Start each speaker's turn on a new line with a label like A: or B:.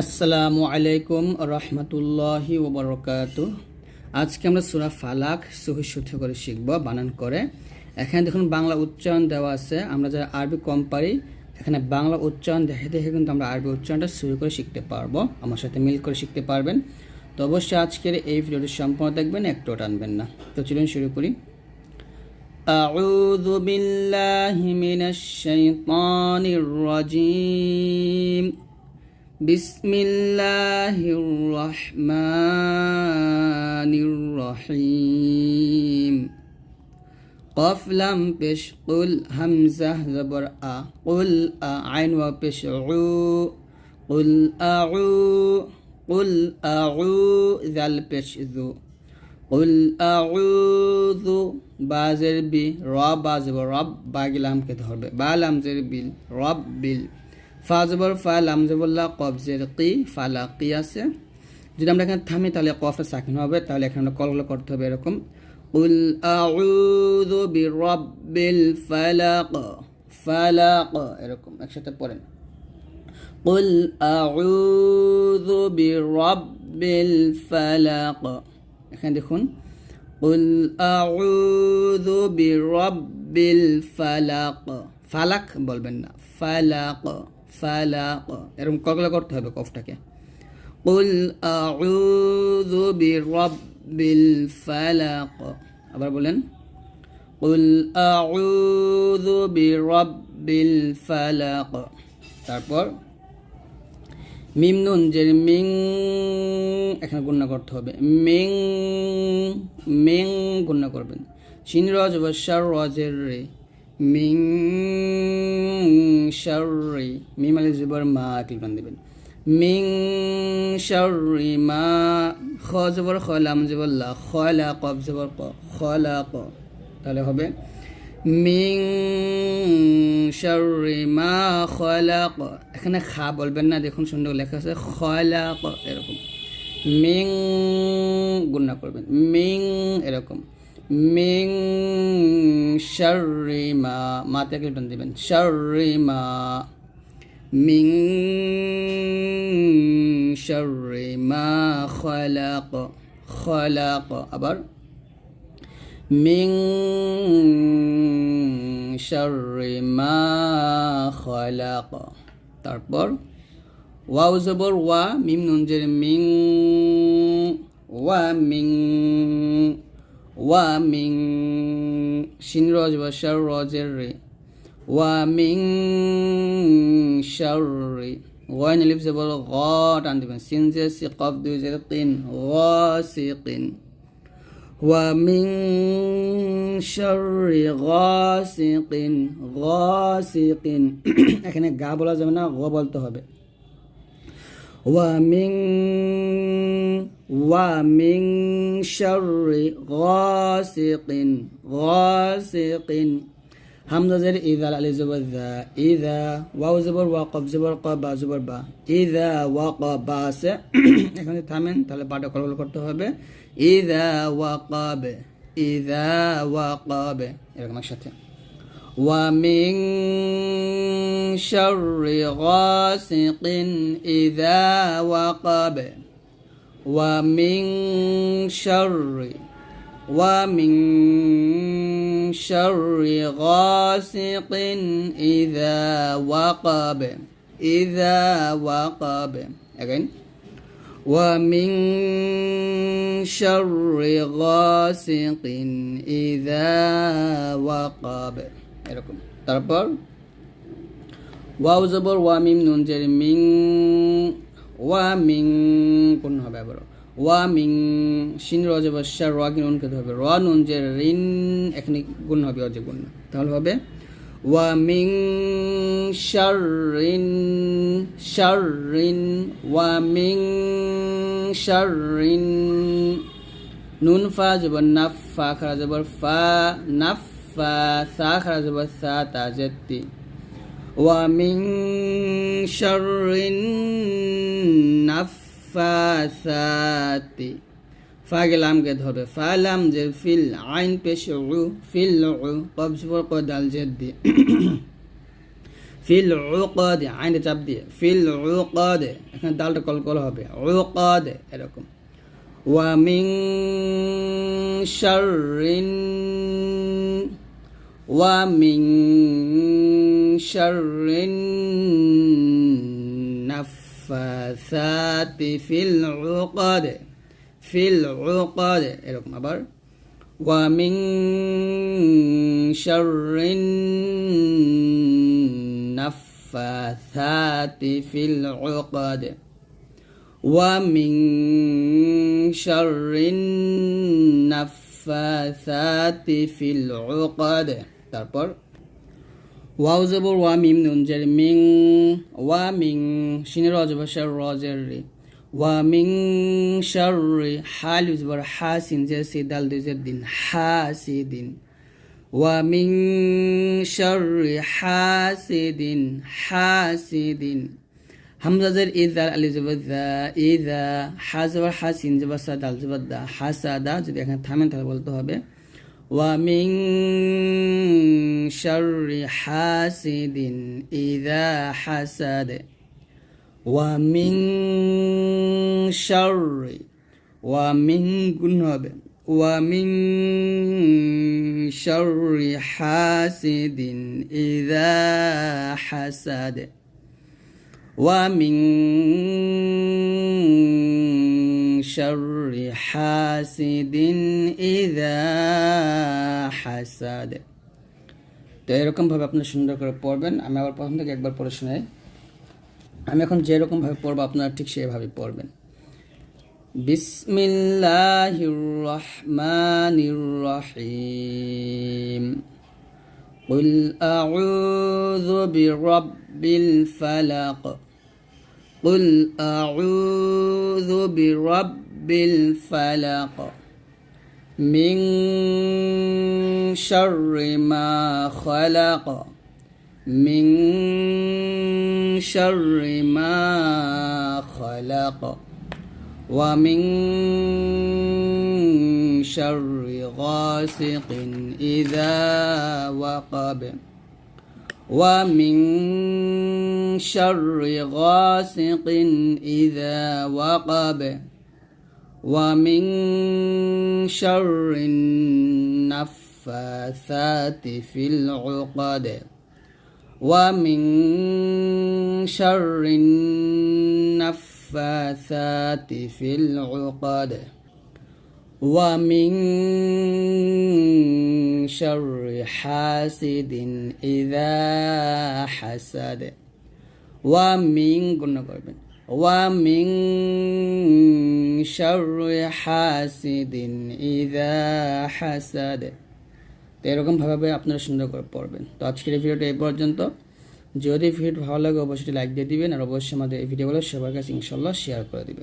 A: আসসালামু আলাইকুম রহমতুল্লাহি ওবরকাত আজকে আমরা সুরা ফালাক সহি শুদ্ধ করে শিখব বানান করে এখানে দেখুন বাংলা উচ্চারণ দেওয়া আছে আমরা যারা আরবি কম পারি এখানে বাংলা উচ্চারণ দেখে দেখে কিন্তু আমরা আরবি উচ্চারণটা শুরু করে শিখতে পারবো আমার সাথে মিল করে শিখতে পারবেন তো অবশ্যই আজকের এই ভিডিওটি সম্পূর্ণ দেখবেন একটু টানবেন না তো চলুন শুরু করি أعوذ بالله من الشيطان الرجيم بسم الله الرحمن الرحيم قف لم بش قل همزة زبر أ قل أ عين وبش عو قل أعو قل أعو ذل بش ذو قل أعوذ بازر بي رب بازر رب باقي لهم كده رب بالهم زر بي رب بي ফা লামজবুল্লাহ কবজের কি ফালা কি আছে যদি আমরা এখানে থামি তাহলে কফটা সাকিন হবে তাহলে এখানে আমরা কলগুলো করতে হবে এরকম উল আউযু বিরাব্বিল ফালাক ফালাক এরকম একসাথে পড়েন قل أعوذ برب الفلق এখানে দেখুন قل أعوذ برب الفلق ফালাক বলবেন না ফালাক ফালাক এরকম কগলা করতে হবে কফটাকে। কুল আউযু বিরাব্বিল ফালাক আবার বলেন, কুল আউযু বিরাব্বিল ফালাক তারপর মিম নুন জের মিং, এখানে গুণনা করতে হবে। মিং মিং গুণনা করবেন। সিন রজ বা সার রজের রে। মিং শারি মিম আলি জবর মা ক্লিপান দেবেন। মিং শারি মা, খ জবর খলাম জবর, লা খলা কব জবর, ক খলা ক। তাহলে হবে, মিং শারি মা খলাক এখানে খা বলবেন না, দেখুন সুন্দর লেখা আছে খলাক এরকম। মিং, গুণনা করবেন, মিং এরকম। মিং শারি মা, মাতে ক্লিপন দিবেন। শারি মা, মিং শারি মা খলাক খলাক। আবার মিং শারি মা খলাক। তারপর ওয়াও জবর ওয়া, মিম নুনজের মিং, ওয়া মিং ওয়া মিং শিন রজ বসার রজের রে ওয়া মিং শারি ওয়াইন লিফ জবর গ টান দিবেন সিন জে সি কফ দুই জের তিন গ সি তিন ومن شر غاسق غاسق এখানে গা বলা যাবে না গ বলতে হবে ومن ومن شر غاسق غاسق হামজা জের ইদা আলি জবর দা ইদা ওয়াও জবর ওয়া কব জবর ক বা জবর বা ইদা ওয়া ক বা আছে এখানে থামেন তাহলে বাটা কল করতে হবে ইদা ওয়া কাব ইদা ওয়া কাব এরকম একসাথে ومن شر غاسق إذا وقب ومن شر ومن شر غاسق إذا وقب إذا وقب. Again. ومن شر غاسق إذا وقب. এরকম। তারপর ওয়াও জবর ওয়া মিম নুন জের মিং, ওয়া মিং, কোন হবে আবার ওয়া মিং, শিন র জবর শার র কি নুন খেতে হবে। র নুন জের রিন, এখানে গুণ হবে অজে গুণ। তাহলে হবে, ওয়া মিং শাররিন শাররিন ওয়া মিং শাররিন নুন ফা, জবর নাফ ফা খারা জবর ফা, নাফ ফা সা খারা জবর সা তা জেত্তি ওয়া মিং শাররিন নাফাসাতি ফা গেলামকে ধরবে ফা লাম যে ফিল আইন পেশ উ ফিল উ কবজ পর কদাল জেদ্দি ফিল উকদ আইনে চাপ দিয়ে ফিল উকদ এখানে দালটা কলকল হবে। উকদ এরকম. ওয়া মিং শাররিন ওয়া মিং শাররিন নাফাসাতি ফিল উকদ ফিল উকদ এরকম আবার ومن شر النفاثات في العقد ومن شر النفاثات في العقد তারপর ওয়াও জবর ওয়া মিম নুন জের মিং, ওয়া মিং, শিনের অজবাসার রজের রে ওয়া মিং শাররি হাল জবর হাসিন যে সিদাল দুজের দিন, হা সি দিন। ওয়া মিং শাররি হাসিদিন হাসিদিন হামজাজের ইদাল আলি জবর দা ইদা হা জবর হাসিন জবর সাদাল জবর দা। হাসাদা যদি এখানে থামেন তাহলে বলতে হবে ومن شر حاسد إذا حسد. ومن شر ومن قلنا ومن شر حاسد إذا حسد. ومن شر حاسد إذا حسد তো এরকমভাবে আপনি সুন্দর করে পড়বেন আমি আবার প্রথম থেকে একবার পড়ে শোনাই আমি এখন যেরকমভাবে পড়বো আপনারা ঠিক সেভাবে পড়বেন বিসমিল্লাহির রহমানির রহিম قل أعوذ برب الفلق قل أعوذ برب الفلق من شر ما خلق من شر ما خلق ومن شر غاسق إذا وقب ومن شر غاسق إذا وقب ومن شر النفاثات في العقد ومن شر النفاثات في العقد ومن شر حاسد إذا حسد. ومن ومن شر حاسد إذا حسد তো এরকমভাবে আপনারা সুন্দর করে পড়বেন তো আজকের এই ভিডিওটা এই পর্যন্ত যদি ভিডিও ভালো লাগে অবশ্যই লাইক দিয়ে দিবেন আর অবশ্যই আমাদের এই ভিডিওগুলো সবার কাছে ইনশাল্লাহ শেয়ার করে দিবেন